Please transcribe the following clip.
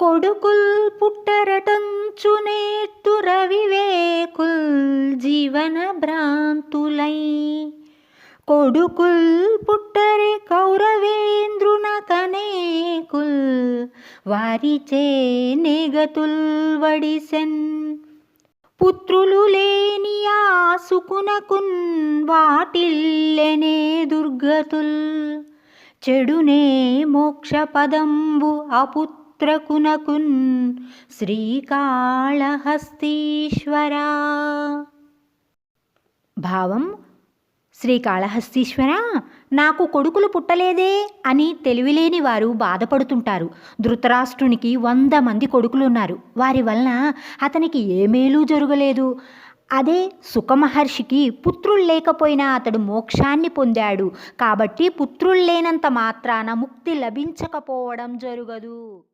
కొడుకుల్ పుట్టరటంచునేట్టు రవివేకుల్ జీవన భ్రాంతులై. కొడుకుల్ పుట్టరే కౌరవేంద్రున కనేకుల్ వారిచే నేగతుల్ వడిసెన్. పుత్రులు లేని ఆసుకునకున్ వాటిల్లెనే దుర్గతుల్. చెడునే మోక్ష పదంబు పుత్రకునకున్ శ్రీకాళహస్తీశ్వరా భావం శ్రీకాళహస్తీశ్వర నాకు కొడుకులు పుట్టలేదే అని తెలివిలేని వారు బాధపడుతుంటారు. ధృతరాష్ట్రునికి వంద మంది కొడుకులున్నారు. వారి వలన అతనికి ఏ మేలు జరగలేదు. అదే సుఖమహర్షికి పుత్రులు లేకపోయినా అతడు మోక్షాన్ని పొందాడు. కాబట్టి పుత్రులు లేనంత మాత్రాన ముక్తి లభించకపోవడం జరగదు.